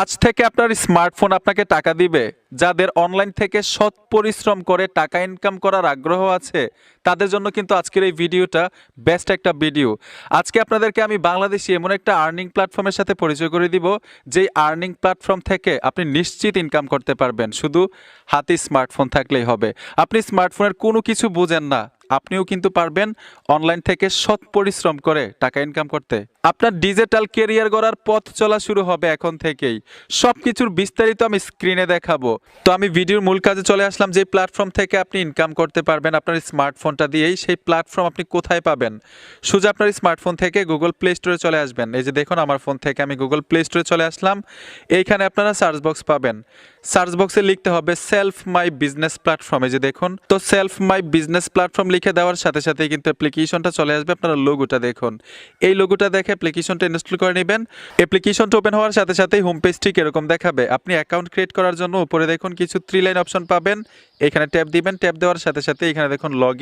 আজ থেকে আপনার স্মার্টফোন আপনাকে টাকা দিবে। যাদের অনলাইন থেকে সৎ পরিশ্রম করে টাকা ইনকাম করার আগ্রহ আছে, তাদের জন্য কিন্তু আজকের এই ভিডিওটা বেস্ট একটা ভিডিও আজকে আপনাদেরকে আমি বাংলাদেশি এমন একটা আর্নিং প্ল্যাটফর্মের সাথে পরিচয় করে দিব, যেই আর্নিং প্ল্যাটফর্ম থেকে আপনি নিশ্চিত ইনকাম করতে পারবেন। শুধু হাতে স্মার্টফোন থাকলেই হবে। আপনি স্মার্টফোনের কোনো কিছু বুঝেন না, আপনিও কিন্তু পারবেন অনলাইন থেকে সৎ পরিশ্রম করে টাকা ইনকাম করতে। আপনার ডিজিটাল কেরিয়ার গড়ার পথ চলা শুরু হবে এখন থেকেই। সব কিছুর বিস্তারিত আমি স্ক্রিনে দেখাবো। তো আমি ভিডিওর মূল কাজে চলে আসলাম, যে প্ল্যাটফর্ম থেকে আপনি ইনকাম করতে পারবেন আপনার স্মার্টফোনটা দিয়েই, সেই প্ল্যাটফর্ম আপনি কোথায় পাবেন? সোজা আপনার স্মার্টফোন থেকে গুগল প্লে স্টোরে চলে আসবেন। এই যে দেখুন, আমার ফোন থেকে আমি গুগল প্লে স্টোরে চলে আসলাম। এইখানে আপনারা সার্চ বক্স পাবেন। সার্চ বক্সে লিখতে হবে সেলফ মাই বিজনেস প্ল্যাটফর্ম এই যে দেখুন। তো সেলফ মাই বিজনেস প্ল্যাটফর্ম লিখে দেওয়ার সাথে সাথে কিন্তু অ্যাপ্লিকেশনটা চলে আসবে। আপনারা লোগোটা দেখুন। এই লোগোটা দেখে অ্যাপ্লিকেশনটা ইনস্টল করে নেবেন। অ্যাপ্লিকেশনটা ওপেন হওয়ার সাথে সাথেই হোম পেজ ঠিক এরকম দেখাবে? আপনি অ্যাকাউন্ট ক্রিয়েট করার জন্য উপরে দেখুন কিছু থ্রি লাইন অপশন পাবেন। এখানে ট্যাপ দিবেন ট্যাপ দেওয়ার সাথে সাথে এখানে দেখুন লগ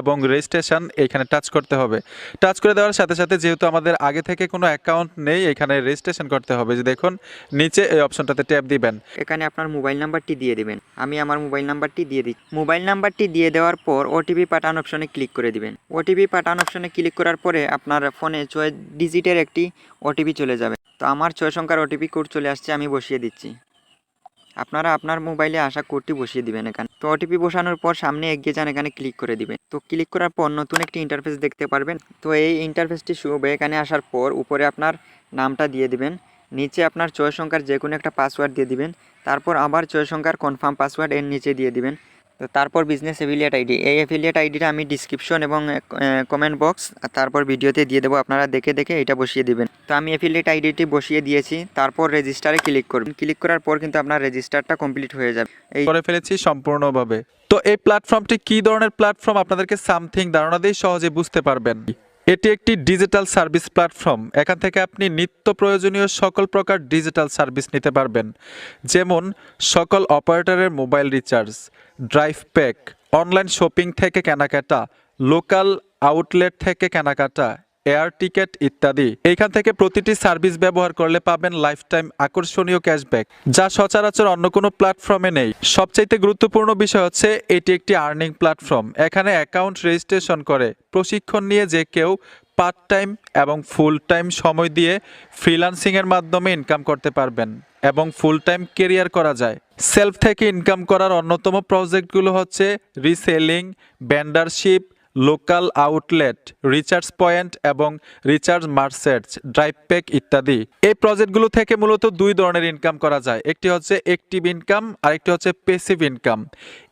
এবং রেজিস্ট্রেশন এখানে টাচ করতে হবে। টাচ করে দেওয়ার সাথে সাথে যেহেতু আমাদের আগে থেকে কোনো অ্যাকাউন্ট নেই, এখানে রেজিস্ট্রেশন করতে হবে। যে দেখুন, নিচে এই অপশনটাতে ট্যাপ দিবেন। এখানে আপনার মোবাইল নাম্বারটি দিয়ে দিবেন। আমি আমার মোবাইল নাম্বারটি দিয়ে দিই মোবাইল নাম্বারটি দিয়ে দেওয়ার পর ওটিপি পাঠান অপশনে ক্লিক করে দিবেন। ওটিপি পাঠান অপশনে ক্লিক করার পরে আপনার ফোনে ছয় ডিজিটের একটি ওটিপি চলে যাবে। তো আমার ছয় সংখ্যার ওটিপি কোড চলে আসছে, আমি বসিয়ে দিচ্ছি। আপনারা আপনার মোবাইলে আসা কোডটি বসিয়ে দিবেন এখানে। তো ওটিপি বসানোর পর সামনে এগিয়ে যান, এখানে ক্লিক করে দিবেন। তো ক্লিক করার পর নতুন একটি ইন্টারফেস দেখতে পারবেন। তো এই ইন্টারফেসটি শুভ এখানে আসার পর উপরে আপনার নামটা দিয়ে দিবেন। নিচে আপনার ছয় সংখ্যার যে কোনো একটা পাসওয়ার্ড দিয়ে দিবেন। তারপর আবার ছয় সংখ্যার কনফার্ম পাসওয়ার্ড এর নিচে দিয়ে দিবেন। তারপর বিজনেস এফিলিয়েট আইডি এই এফিলিয়েট আইডিটা আমি ডিসক্রিপশন এবং কমেন্ট বক্স আর তারপর ভিডিওতে দিয়ে দেবো, আপনারা দেখে দেখে এটা বসিয়ে দিবেন। তো আমি এফিলিয়েট আইডিটি বসিয়ে দিয়েছি, তারপর রেজিস্টারে ক্লিক করবেন ক্লিক করার পর কিন্তু আপনার রেজিস্টারটা কমপ্লিট হয়ে যাবে। এই করে ফেলেছি সম্পূর্ণভাবে। তো এই প্ল্যাটফর্মটি কি ধরনের প্ল্যাটফর্ম আপনাদেরকে সামথিং ধারণা দিয়ে সহজে বুঝতে পারবেন। এটি একটি ডিজিটাল সার্ভিস প্ল্যাটফর্ম। এখান থেকে আপনি নিত্য প্রয়োজনীয় সকল প্রকার ডিজিটাল সার্ভিস নিতে পারবেন। যেমন, সকল অপারেটরের mobile recharge, drive pack, online shopping থেকে কেনাকাটা, লোকাল আউটলেট থেকে কেনাকাটা এয়ার টিকেট ইত্যাদি। এইখান থেকে প্রতিটি সার্ভিস ব্যবহার করলে পাবেন লাইফ টাইম আকর্ষণীয় ক্যাশব্যাক, যা সচরাচর অন্য কোনো প্ল্যাটফর্মে নেই। সবচাইতে গুরুত্বপূর্ণ বিষয় হচ্ছে, এটি একটি আর্নিং প্ল্যাটফর্ম। এখানে অ্যাকাউন্ট রেজিস্ট্রেশন করে প্রশিক্ষণ নিয়ে যে কেউ পার্ট টাইম এবং ফুল টাইম সময় দিয়ে ফ্রিল্যান্সিংয়ের মাধ্যমে ইনকাম করতে পারবেন এবং ফুল টাইম কেরিয়ার করা যায়। সেলফ থেকে ইনকাম করার অন্যতম প্রজেক্টগুলো হচ্ছে রিসেলিং ব্যান্ডারশিপ লোকাল আউটলেট, রিচার্জ পয়েন্ট এবং রিচার্জ মার্সেটস ড্রাইভ প্যাক ইত্যাদি। এই প্রজেক্টগুলো থেকে মূলত দুই ধরনের ইনকাম করা যায়। একটি হচ্ছে একটিভ ইনকাম আর একটি হচ্ছে পেসিভ ইনকাম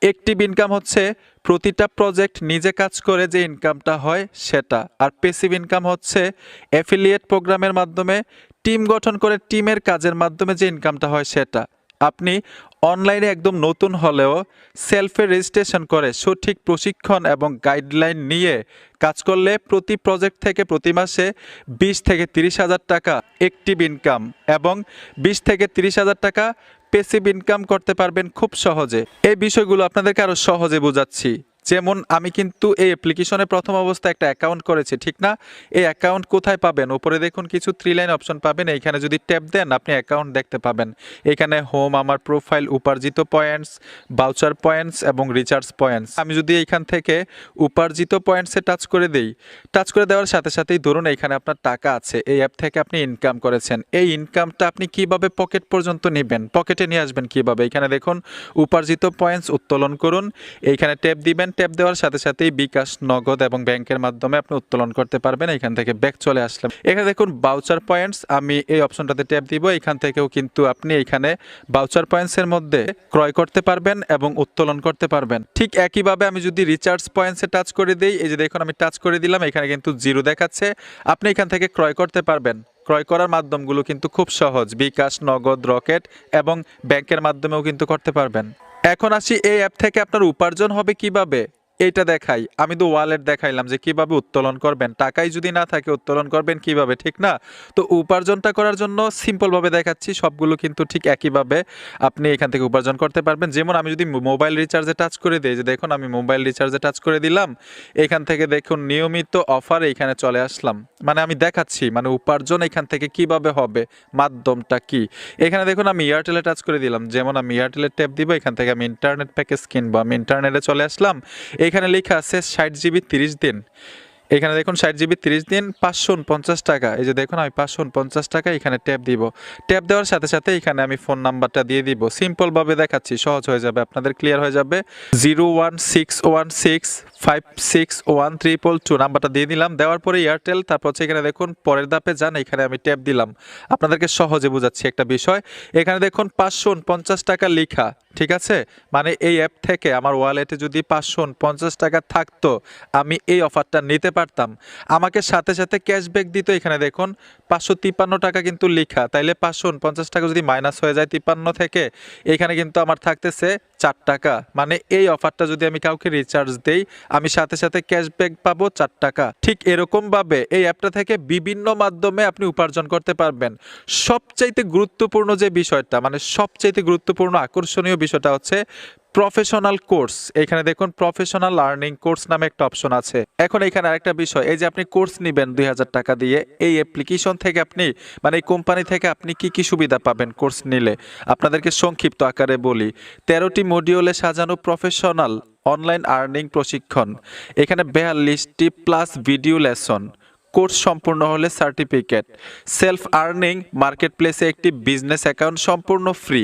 একটিভ ইনকাম হচ্ছে প্রতিটা প্রজেক্ট নিজে কাজ করে যে ইনকামটা হয় সেটা। আর পেসিভ ইনকাম হচ্ছে অ্যাফিলিয়েট প্রোগ্রামের মাধ্যমে টিম গঠন করে টিমের কাজের মাধ্যমে যে ইনকামটা হয় সেটা। আপনি অনলাইনে একদম নতুন হলেও সেলফে রেজিস্ট্রেশন করে সঠিক প্রশিক্ষণ এবং গাইডলাইন নিয়ে কাজ করলে প্রতি প্রজেক্ট থেকে প্রতি মাসে বিশ থেকে তিরিশ হাজার টাকা একটিভ ইনকাম এবং বিশ থেকে তিরিশ হাজার টাকা পেসিভ ইনকাম করতে পারবেন খুব সহজে। এই বিষয়গুলো আপনাদেরকে আরও সহজে বোঝাচ্ছি। যেমন আমি কিন্তু এই অ্যাপ্লিকেশনে প্রথম অবস্থায় একটা অ্যাকাউন্ট করেছি, ঠিক না? এই অ্যাকাউন্ট কোথায় পাবেন? উপরে দেখুন কিছু থ্রি লাইন অপশন পাবেন, এইখানে যদি ট্যাপ দেন আপনি অ্যাকাউন্ট দেখতে পাবেন। এখানে হোম আমার প্রোফাইল উপার্জিত পয়েন্টস বাউচার পয়েন্টস এবং রিচার্জ পয়েন্টস আমি যদি এইখান থেকে উপার্জিত পয়েন্টসে টাচ করে দেই টাচ করে দেওয়ার সাথে সাথেই ধরুন এইখানে আপনার টাকা আছে, এই অ্যাপ থেকে আপনি ইনকাম করেছেন। এই ইনকামটা আপনি কীভাবে পকেট পর্যন্ত নেবেন? পকেটে নিয়ে আসবেন কীভাবে? এখানে দেখুন, উপার্জিত পয়েন্টস উত্তোলন করুন, এইখানে ট্যাপ দিবেন ট্যাপ দেওয়ার সাথে সাথেই বিকাশ, নগদ এবং ব্যাংকের মাধ্যমে আপনি উত্তোলন করতে পারবেন। এখান থেকে ব্যাক চলে আসলাম। এখানে দেখুন বাউচার পয়েন্টস আমি এই অপশনটাতে ট্যাপ দিব। এখান থেকেও কিন্তু আপনি এখানে বাউচার পয়েন্টসের মধ্যে ক্রয় করতে পারবেন এবং উত্তোলন করতে পারবেন। ঠিক একইভাবে আমি যদি রিচার্জ পয়েন্টসে টাচ করে দিই, এই যে দেখুন, আমি টাচ করে দিলাম, এখানে কিন্তু জিরো দেখাচ্ছে। আপনি এখান থেকে ক্রয় করতে পারবেন। ক্রয় করার মাধ্যমগুলো কিন্তু খুব সহজ। বিকাশ, নগদ, রকেট এবং ব্যাংকের মাধ্যমেও কিন্তু করতে পারবেন। এখন আসি এই অ্যাপ থেকে আপনার উপার্জন হবে কীভাবে? এইটা দেখাই। আমি তো ওয়ালেট দেখাইলাম যে কীভাবে উত্তোলন করবেন। টাকাই যদি না থাকে উত্তোলন করবেন কীভাবে, ঠিক না? তো উপার্জনটা করার জন্য সিম্পলভাবে দেখাচ্ছি, সবগুলো কিন্তু ঠিক একইভাবে আপনি এখান থেকে উপার্জন করতে পারবেন। যেমন আমি যদি মোবাইল রিচার্জে টাচ করে দিই, যে দেখুন আমি মোবাইল রিচার্জে টাচ করে দিলাম, এখান থেকে দেখুন নিয়মিত অফার এখানে চলে আসলাম। মানে আমি দেখাচ্ছি মানে উপার্জন এখান থেকে কীভাবে হবে, মাধ্যমটা কি? এখানে দেখুন আমি এয়ারটেলে টাচ করে দিলাম। যেমন আমি এয়ারটেলের ট্যাপ দিব, এখান থেকে আমি ইন্টারনেট প্যাকেজ কিনবো। আমি ইন্টারনেটে চলে আসলাম। এখানে লেখা আছে ষাট জিবি তিরিশ দিন। এখানে দেখুন ষাট জিবি তিরিশ দিন, পাঁচশো পঞ্চাশ টাকা। এই যে দেখুন, আমি পাঁচশো পঞ্চাশ টাকা এখানে ট্যাপ দিব। ট্যাপ দেওয়ার সাথে সাথে এখানে আমি ফোন নাম্বারটা দিয়ে দিব। সিম্পলভাবে দেখাচ্ছি, সহজ হয়ে যাবে, আপনাদের ক্লিয়ার হয়ে যাবে। Zero one six one six five six one triple two নাম্বারটা দিয়ে দিলাম। দেওয়ার পরে এয়ারটেল, তারপর হচ্ছে এখানে দেখুন, পরের দাপে যান, এখানে আমি ট্যাপ দিলাম। আপনাদেরকে সহজে বোঝাচ্ছি একটা বিষয়। এখানে দেখুন, পাঁচশো পঞ্চাশ টাকা লেখা। ঠিক আছে? মানে এই অ্যাপ থেকে আমার ওয়ালেটে যদি পাঁচশো পঞ্চাশ টাকা থাকতো, আমি এই অফারটা নিতে পারতাম। আমাকে সাথে সাথে ক্যাশব্যাক দিত এখানে দেখুন, পাঁচশো তিপ্পান্ন টাকা কিন্তু লেখা। তাইলে পাঁচশো পঞ্চাশ টাকা যদি মাইনাস হয়ে যায় তিপ্পান্ন থেকে, এখানে কিন্তু আমার থাকতেছে চার টাকা। মানে এই অফারটা যদি আমি কাউকে রিচার্জ দেই, আমি সাথে সাথে ক্যাশব্যাক পাবো চার টাকা। ঠিক এরকমভাবে এই অ্যাপটা থেকে বিভিন্ন মাধ্যমে আপনি উপার্জন করতে পারবেন। সবচাইতে গুরুত্বপূর্ণ যে বিষয়টা মানে সবচাইতে গুরুত্বপূর্ণ আকর্ষণীয় বিষয়টা হচ্ছে প্রফেশনাল কোর্স এখানে দেখুন প্রফেশনাল লার্নিং কোর্স নামে একটা অপশন আছে। এখন এখানে আরেকটা বিষয়, এই যে আপনি কোর্স নেবেন দুই হাজার টাকা দিয়ে, এই অ্যাপ্লিকেশন থেকে আপনি মানে এই কোম্পানি থেকে আপনি কি কি সুবিধা পাবেন কোর্স নিলে? আপনাদেরকে সংক্ষিপ্ত আকারে বলি, তেরোটি মডিউলে সাজানো প্রফেশনাল অনলাইন আর্নিং প্রশিক্ষণ, এখানে বেয়াল্লিশটি প্লাস ভিডিও লেসন কোর্স সম্পূর্ণ হলে সার্টিফিকেট। সেলফ আর্নিং মার্কেট প্লেসে একটি বিজনেস অ্যাকাউন্ট সম্পূর্ণ ফ্রি।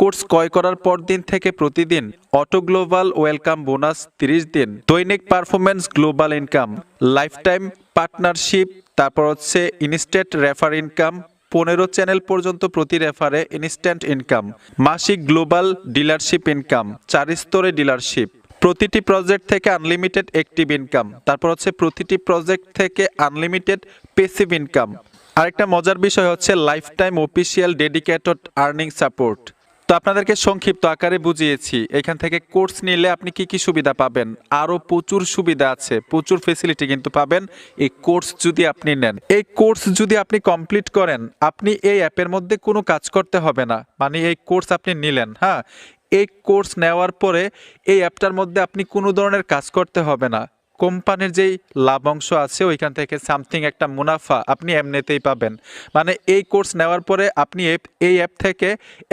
কোর্স ক্রয় করার পর দিন থেকে প্রতিদিন অটো গ্লোবাল ওয়েলকাম বোনাস তিরিশ দিন। দৈনিক performance global income. Life time partnership. তারপর হচ্ছে ইনস্টেট রেফার ইনকাম। পনেরো চ্যানেল পর্যন্ত প্রতি রেফারে ইনস্ট্যান্ট ইনকাম। মাসিক গ্লোবাল ডিলারশিপ ইনকাম। চার স্তরে ডিলারশিপ। প্রতিটি প্রজেক্ট থেকে আনলিমিটেড অ্যাক্টিভ ইনকাম তারপর হচ্ছে প্রতিটি প্রজেক্ট থেকে আনলিমিটেড পেসিভ ইনকাম আরেকটা মজার বিষয় হচ্ছে life time official dedicated earning support তো আপনাদেরকে সংক্ষিপ্ত আকারে বুঝিয়েছি, এখান থেকে কোর্স নিলে আপনি কি কি সুবিধা পাবেন? আরও প্রচুর সুবিধা আছে, প্রচুর ফেসিলিটি কিন্তু পাবেন এই কোর্স যদি আপনি নেন। এই কোর্স যদি আপনি কমপ্লিট করেন, আপনি এই অ্যাপের মধ্যে কোনো কাজ করতে হবে না। মানে এই কোর্স আপনি নিলেন হ্যাঁ? এই কোর্স নেওয়ার পরে এই অ্যাপটার মধ্যে আপনি কোনো ধরনের কাজ করতে হবে না। কোম্পানির যেই লাভ অংশ আছে, ওইখান থেকে সামথিং একটা মুনাফা আপনি এমনিতেই পাবেন। মানে এই কোর্স নেওয়ার পরে আপনি এই অ্যাপ থেকে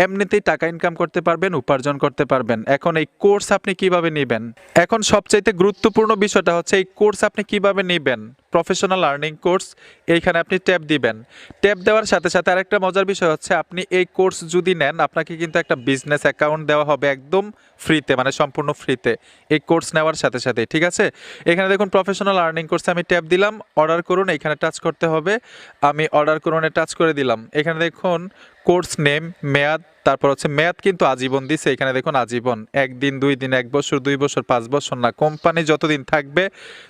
এমনিতেই টাকা ইনকাম করতে পারবেন, উপার্জন করতে পারবেন। এখন এই কোর্স আপনি কীভাবে নেবেন? এখন সবচাইতে গুরুত্বপূর্ণ বিষয়টা হচ্ছে, এই কোর্স আপনি কীভাবে নেবেন? প্রফেশনাল আর্নিং কোর্স এইখানে আপনি ট্যাব দিবেন। ট্যাব দেওয়ার সাথে সাথে আরেকটা মজার বিষয় হচ্ছে, আপনি এই কোর্স যদি নেন, আপনাকে কিন্তু একটা বিজনেস অ্যাকাউন্ট দেওয়া হবে একদম ফ্রিতে মানে সম্পূর্ণ ফ্রিতে এই কোর্স নেওয়ার সাথে সাথে, ঠিক আছে? এখানে দেখুন প্রফেশনাল আর্নিং কোর্সে আমি ট্যাপ দিলাম অর্ডার করুন, এখানে টাচ করতে হবে। আমি অর্ডার করুন টাচ করে দিলাম। এখানে দেখুন কোর্স নেম মেয়াদ তারপর হচ্ছে মেয়াদ কিন্তু আজীবন দিছে। এখানে দেখুন আজীবন, একদিন, দুই দিন, এক বছর, দুই বছর, পাঁচ বছর না, কোম্পানি যতদিন থাকবে,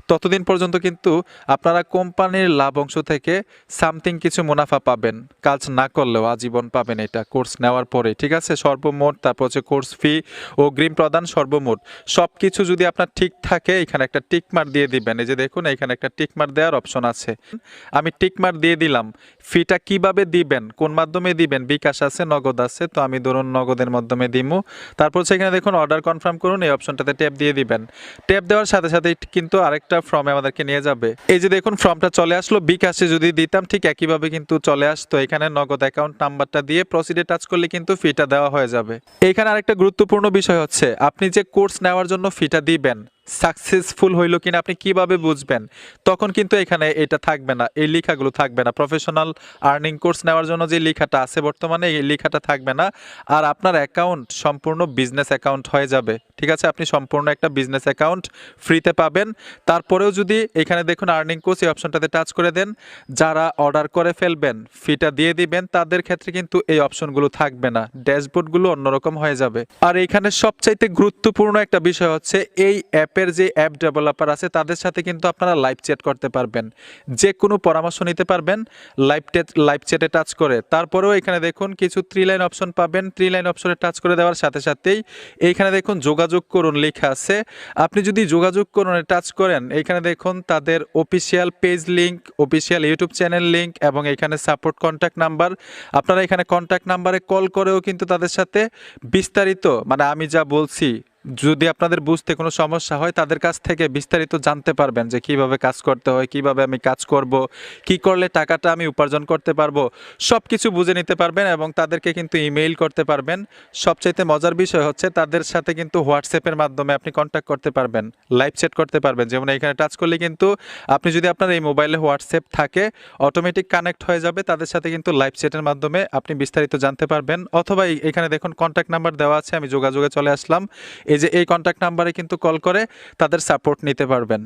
ততদিন পর্যন্ত কিন্তু আপনারা কোম্পানির লাভ অংশ থেকে সামথিং কিছু মুনাফা পাবেন। কাজ না করলেও আজীবন পাবেন এটা, কোর্স নেওয়ার পরে, ঠিক আছে? সর্বমোট, তারপর হচ্ছে কোর্স ফি ও গ্রিম প্রদান সর্বমোট। সব কিছু যদি আপনার ঠিক থাকে, এখানে একটা টিকমার দিয়ে দিবেন। এই যে দেখুন, এখানে একটা টিকমার দেওয়ার অপশন আছে। আমি টিক মার দিয়ে দিলাম। ফিটা কীভাবে দিবেন? কোন মাধ্যমে দিবেন? বিকাশ আছে, নগদ আছে, তো আমি ধরুন নগদের মাধ্যমে দিমু। তারপর সেখানে দেখুন অর্ডার কনফার্ম করুন, এই অপশনটাতে ট্যাপ দিয়ে দিবেন। ট্যাপ দেওয়ার সাথে সাথে কিন্তু আরেকটা ফর্মে আমাদেরকে নিয়ে যাবে। এই যে দেখুন ফর্মটা চলে আসলো, বিকাশে যদি দিতাম ঠিক একইভাবে কিন্তু চলে আসতো। এখানে নগদ অ্যাকাউন্ট নাম্বারটা দিয়ে প্রসিডে টাচ করলে কিন্তু ফিটা দেওয়া হয়ে যাবে। এখানে আরেকটা গুরুত্বপূর্ণ বিষয় হচ্ছে, আপনি যে কোর্স নেওয়ার জন্য ফিটা দিবেন সাকসেসফুল হইল কিনা আপনি কীভাবে বুঝবেন? তখন কিন্তু এখানে এটা থাকবে না, এই লেখাগুলো থাকবে না। প্রফেশনাল আর্নিং কোর্স নেওয়ার জন্য যে লেখাটা আছে বর্তমানে, এই লেখাটা থাকবে না। আর আপনার অ্যাকাউন্ট সম্পূর্ণ বিজনেস অ্যাকাউন্ট হয়ে যাবে। ঠিক আছে? আপনি সম্পূর্ণ একটা বিজনেস অ্যাকাউন্ট ফ্রিতে পাবেন। তারপরেও যদি এখানে দেখুন আর্নিং কোর্স এই অপশনটাতে টাচ করে দেন। যারা অর্ডার করে ফেলবেন ফিটা দিয়ে দিবেন, তাদের ক্ষেত্রে কিন্তু এই অপশনগুলো থাকবে না। ড্যাশবোর্ডগুলো অন্যরকম হয়ে যাবে। আর এখানে সবচাইতে গুরুত্বপূর্ণ একটা বিষয় হচ্ছে, এই অ্যাপ অ্যাপের যে অ্যাপ ডেভেলপার আছে, তাদের সাথে কিন্তু আপনারা লাইভ চ্যাট করতে পারবেন। যে কোনো পরামর্শ নিতে পারবেন লাইভ লাইভ চ্যাটে টাচ করে। তারপরেও এখানে দেখুন, কিছু থ্রি লাইন অপশন পাবেন। থ্রি লাইন অপশনে টাচ করে দেওয়ার সাথে সাথেই এইখানে দেখুন, যোগাযোগ করুন লেখা আছে। আপনি যদি যোগাযোগ করুন টাচ করেন, এইখানে দেখুন তাদের official page link official YouTube channel link এবং এখানে সাপোর্ট কন্ট্যাক্ট নাম্বার আপনারা এখানে কন্ট্যাক্ট নাম্বারে কল করেও কিন্তু তাদের সাথে বিস্তারিত মানে আমি যা বলছি যদি আপনাদের বুঝতে কোনো সমস্যা হয়, তাদের কাছ থেকে বিস্তারিত জানতে পারবেন যে কীভাবে কাজ করতে হয়, কীভাবে আমি কাজ করব, কি করলে টাকাটা আমি উপার্জন করতে পারব সব কিছু বুঝে নিতে পারবেন এবং তাদেরকে কিন্তু ইমেইল করতে পারবেন। সবচাইতে মজার বিষয় হচ্ছে, তাদের সাথে কিন্তু হোয়াটসঅ্যাপের মাধ্যমে আপনি কন্ট্যাক্ট করতে পারবেন লাইভ চ্যাট করতে পারবেন। যেমন এখানে টাচ করলে কিন্তু আপনি যদি আপনার এই মোবাইলে হোয়াটসঅ্যাপ থাকে অটোমেটিক কানেক্ট হয়ে যাবে, তাদের সাথে কিন্তু লাইভ চ্যাটের মাধ্যমে আপনি বিস্তারিত জানতে পারবেন। অথবা এখানে দেখুন কন্ট্যাক্ট নাম্বার দেওয়া আছে, আমি যোগাযোগে চলে আসলাম। এই যে এই কন্ট্যাক্ট নাম্বারে কিন্তু কল করে তাদের সাপোর্ট নিতে পারবেন।